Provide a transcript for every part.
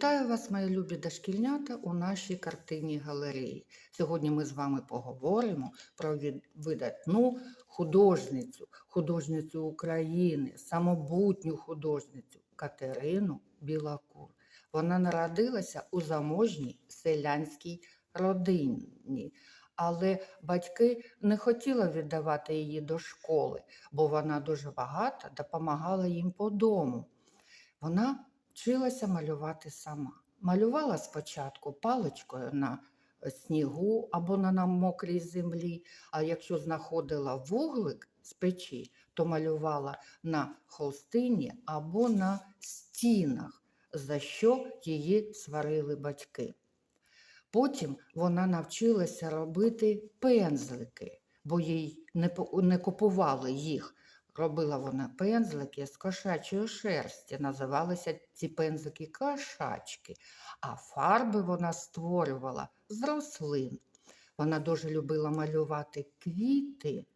Вітаю вас, мої любі дошкільнята, у нашій картині галереї. Сьогодні ми з вами поговоримо про видатну художницю, художницю України, самобутню художницю Катерину Білокур. Вона народилася у заможній селянській родині, але батьки не хотіли віддавати її до школи, бо вона дуже багато допомагала їм по дому. Вона вчилася малювати сама. Малювала спочатку паличкою на снігу або на, мокрій землі, а якщо знаходила вуглик з печі, то малювала на холстині або на стінах, за що її сварили батьки. Потім вона навчилася робити пензлики, бо їй не купували їх. Робила вона пензлики з кошачої шерсті. Називалися ці пензлики кошачки, а фарби вона створювала з рослин. Вона дуже любила малювати квіти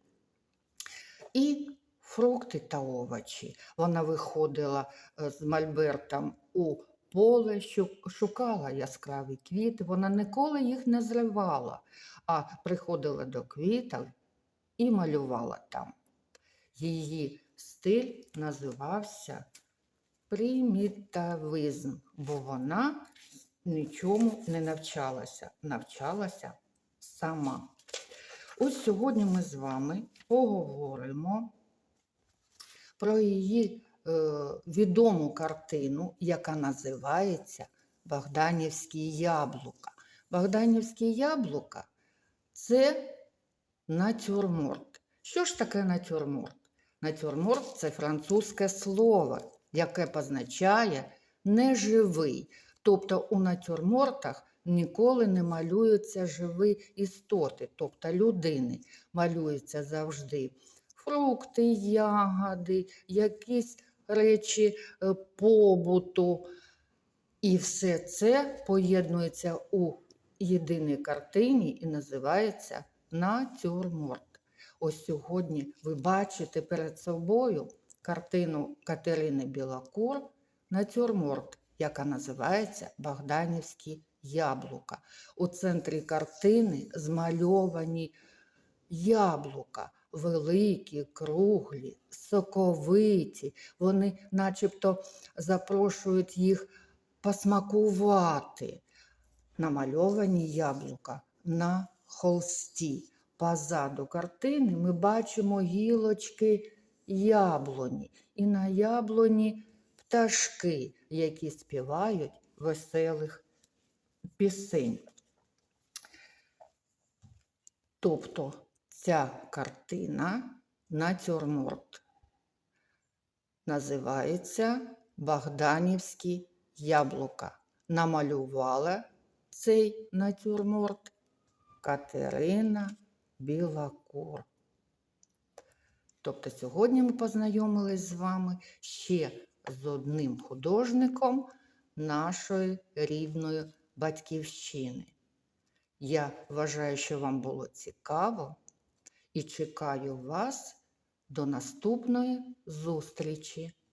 і фрукти та овочі. Вона виходила е, з мольбертом у поле, шукала яскраві квіти. Вона ніколи їх не зривала, а приходила до квітів і малювала там. Її стиль називався примітивизм, бо вона нічому не навчалася, навчалася сама. Ось сьогодні ми з вами поговоримо про її е, відому картину, яка називається Богданівські яблука. Богданівські яблука це натюрморт. Що ж таке натюрморт? Натюрморт це французьке слово, яке позначає неживий. Тобто у натюрмортах ніколи не малюються живі істоти, тобто людини. Малюються завжди фрукти, ягоди, якісь речі е, побуту. І все це поєднується у єдиній картині і називається натюрморт. Ось сьогодні ви бачите перед собою картину Катерини Білокур натюрморт, яка називається Богданівські яблука. У центрі картини змальовані яблука. Великі, круглі, соковиті. Вони начебто запрошують їх посмакувати. Намальовані яблука на холсті. Позаду картини ми бачимо гілочки яблуні. І на яблуні пташки, які співають веселих пісень. Тобто ця картина натюрморт називається Богданівські яблука. Намалювала цей натюрморт Катерина Білокур. Тобто сьогодні ми познайомились з вами ще з одним художником нашої рідної батьківщини. Я вважаю, що вам було цікаво і чекаю вас до наступної зустрічі.